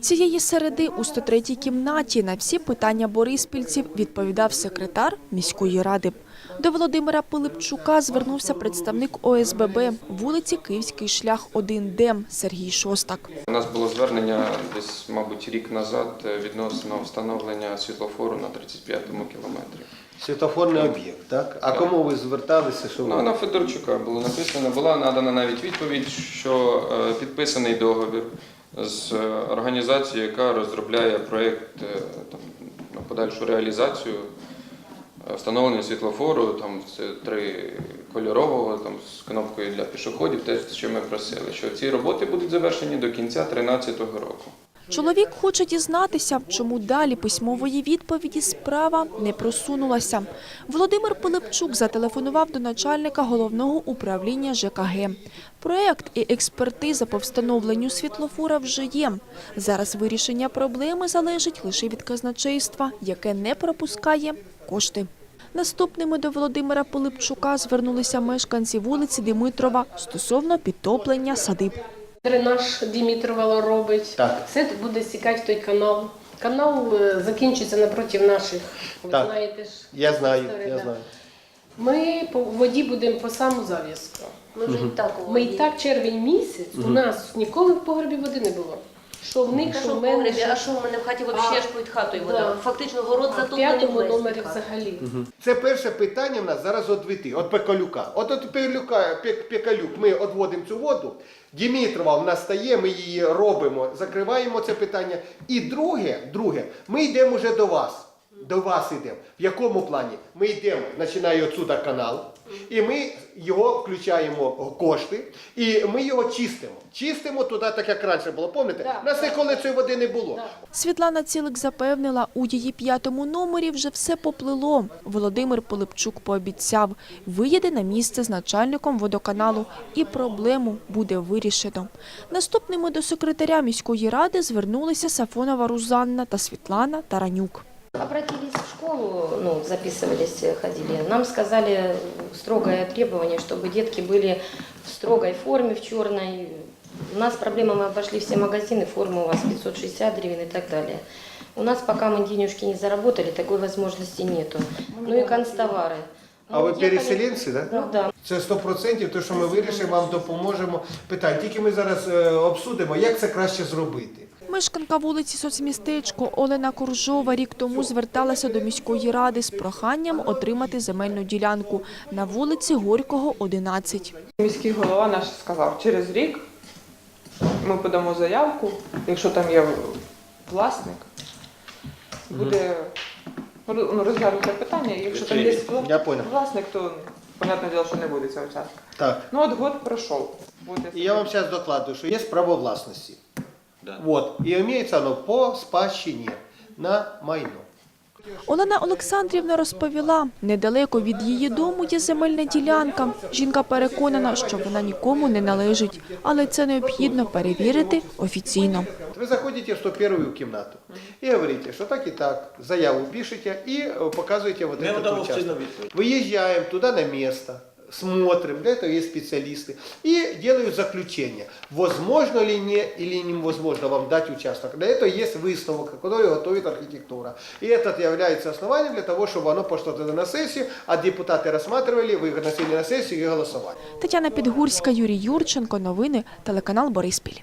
Цієї середи у 103-й кімнаті на всі питання бориспільців відповідав секретар міської ради. До Володимира Пилипчука звернувся представник ОСББ вулиці Київський шлях 1Д Сергій Шостак. У нас було звернення десь, мабуть, рік назад відносно встановлення світлофору на 35-му кілометрі. Світофорний об'єкт, так? А кому ви зверталися? Що Ну, ви? на Федорчука було написано, була надана навіть відповідь, що е, підписаний договір з організації, організацією, яка розробляє проєкт е, на подальшу реалізацію е, встановлення світлофору, там це три кольорового, там з кнопкою для пішоходів, те, що ми просили, що ці роботи будуть завершені до кінця 2013 року. Чоловік хоче дізнатися, чому далі письмової відповіді справа не просунулася. Володимир Пилипчук зателефонував до начальника головного управління ЖКГ. Проект і експертиза по встановленню світлофора вже є. Зараз вирішення проблеми залежить лише від казначейства, яке не пропускає кошти. Наступними до Володимира Пилипчука звернулися мешканці вулиці Димитрова стосовно підтоплення садиб. Дренаж Дімітровало робить. Так. Все буде стікати в той канал. Канал е, закінчиться напроти наших. Ви Так. знаєте ж. Я знаю, історію, я да. знаю. Ми по воді будемо по саму зав'язку. Ми вже і так у Ми і воді. так червень місяць, у нас ніколи в погребі води не було. Що в них, що в мене. погребі, а що в мене в хаті взагалі аж під хатою да. вода? Фактично город А в затоплений п'ятому весь номері під хатою. взагалі. Це перше питання в нас зараз одвіти. от Пекалюка. От от Пекалюка, Пек- Пекалюк, ми відводимо цю воду, Дімітрова в нас стає, ми її робимо, закриваємо це питання. І друге, друге, ми йдемо вже до вас. До вас йдемо. В якому плані? Ми йдемо, починає отсюда канал, і ми його включаємо кошти, і ми його чистимо. Чистимо туди, так як раніше було. Пам'ятаєте? Да, нас ніколи цієї води не було. Да. Світлана Цілик запевнила, у її п'ятому номері вже все поплило. Володимир Пилипчук пообіцяв, виїде на місце з начальником водоканалу і проблему буде вирішено. Наступними до секретаря міської ради звернулися Сафонова Рузанна та Світлана Таранюк. Обратились в школу, ну, записывались, э, ходили. Нам сказали э, строгое требование, чтобы детки были в строгой форме, в черной. У нас проблема, мы обошли все магазины, форма у вас 560 гривен и так далее. У нас пока мы денежки не заработали, такой возможности нету. Ну и констовары. А Ну, ви ехали- переселенці, так? Ну да. Це 100%, те, що ми вирішимо, вам допоможемо. Питань. Тільки ми зараз е, обсудимо, як це краще зробити. Мешканка вулиці Соцмістечко Олена Куржова рік тому зверталася до міської ради з проханням отримати земельну ділянку на вулиці Горького, 11. Міський голова наш сказав, через рік ми подамо заявку, якщо там є власник, буде ну, розглянуте питання, якщо там є власник, то понятне діло, що не буде цього участка. Так. Ну от год пройшов. Буде І я вам зараз докладую, що є право власності. Вот. І імеється воно по спадщині на майно. Олена Олександрівна розповіла, недалеко від її дому є земельна ділянка. Жінка переконана, що вона нікому не належить, але це необхідно перевірити офіційно. Ви заходите в 101 кімнату і говорите, що так і так, заяву пишете і е, показуєте вот этот участок. Выезжаем туда на место, смотрим, для этого есть специалисты, и делают заключение, возможно ли не или невозможно вам дать участок. Для этого есть выставок, который готовит архитектура. И это является основанием для того, чтобы оно пошло тогда на сессию, а депутаты рассматривали, вы выносили на сессию и голосовали. Тетяна Підгурська, Юрій Юрченко. Новини телеканал Бориспіль.